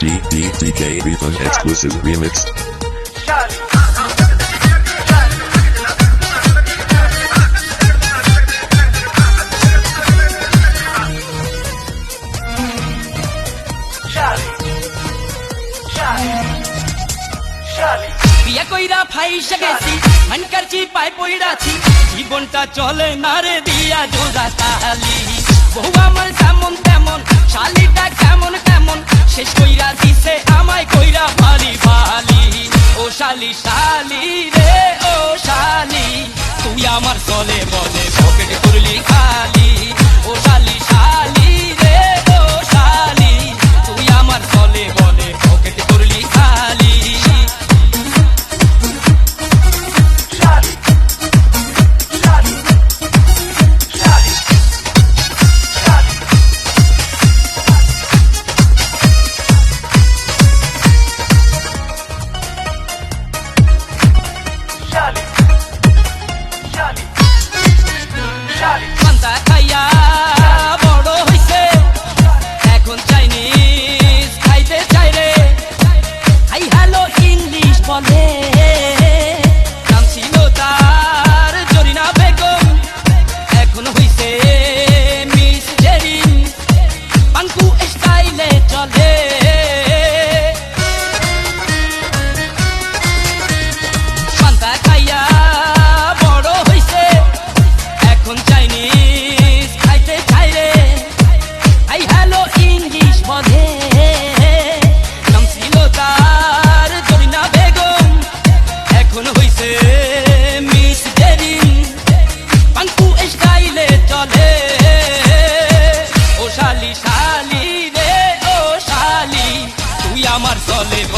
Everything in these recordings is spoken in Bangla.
DJ Refund exclusive remix. বিয়া কইরা ফাইসা গেছি হানকারছি পাই পইড়াছি জীবনটা চলে না রে দিয়া জোড়া তালি বহু আমার যেমন তেমন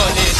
বলে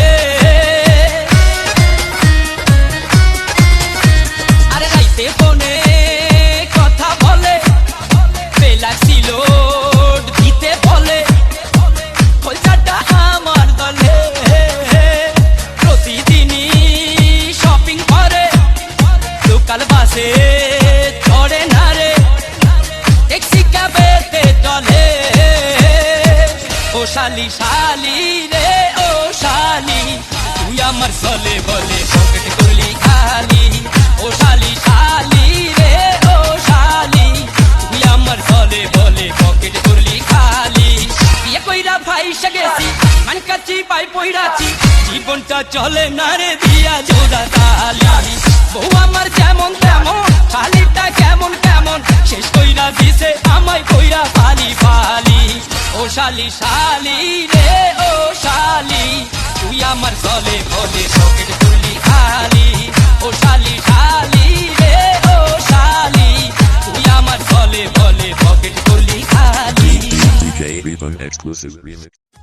বাসে চড়ে না রে। ট্যাক্সি ক্যাবেতে চলে। ও শালি শালি রে, ও শালি, তুই আমার চলে বলে পকেট করলি খালি। ও শালি শালি রে, ও শালি, তুই আমার চলে বলে পকেট করলি খালি। বিয়ে কইরা ভাইসা গেছি, মান কাছি পাই পইরাছি। জীবনটা চলে না রে দিয়া জোড়া তালি। বউ আমার যেমন শালি শালি রে, ও শালি। তুই আমার চলে বলে পকেট তুলি খালি। ও শালি শালি রে, ও শালি। তুই আমার চলে বলে পকেট তুলি খালি.